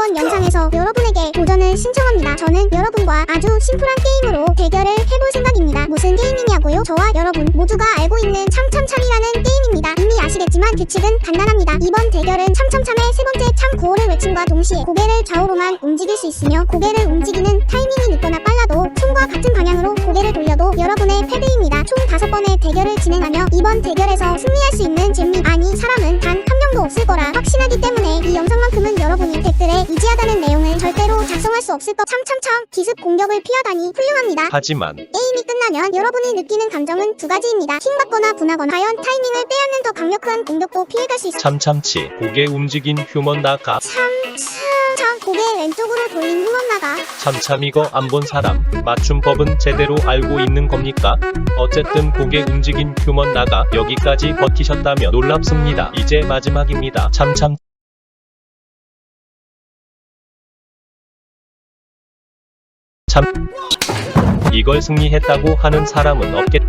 이번 영상에서 여러분에게 도전을 신청합니다. 저는 여러분과 아주 심플한 게임으로 대결을 해볼 생각입니다. 무슨 게임이냐고요? 저와 여러분 모두가 알고 있는 참참참이라는 게임입니다. 이미 아시겠지만 규칙은 간단합니다. 이번 대결은 참참참의 세 번째 참 구호를 외침과 동시에 고개를 좌우로만 움직일 수 있으며 고개를 움직이는 타이밍이 늦거나 빨라도 손과 같은 방향으로 고개를 돌려도 여러분의 패배입니다. 총 다섯 번의 대결을 진행하며 이번 대결에서 승리할 수 있는 재미 작성할 수 없을 것 참참참 기습 공격을 피하다니 훌륭합니다. 하지만 게임이 끝나면 여러분이 느끼는 감정은 두 가지입니다. 킹받거나 분하거나 과연 타이밍을 빼앗는 더 강력한 공격도 피해갈 수 있어 참참치 고개 움직인 휴먼 나가 참참 고개 왼쪽으로 돌린 후원 나가 참참 이거 안 본 사람 맞춤법은 제대로 알고 있는 겁니까? 어쨌든 고개 움직인 휴먼 나가 여기까지 버티셨다면 놀랍습니다. 이제 마지막입니다. 참참 참 이걸 승리했다고 하는 사람은 없겠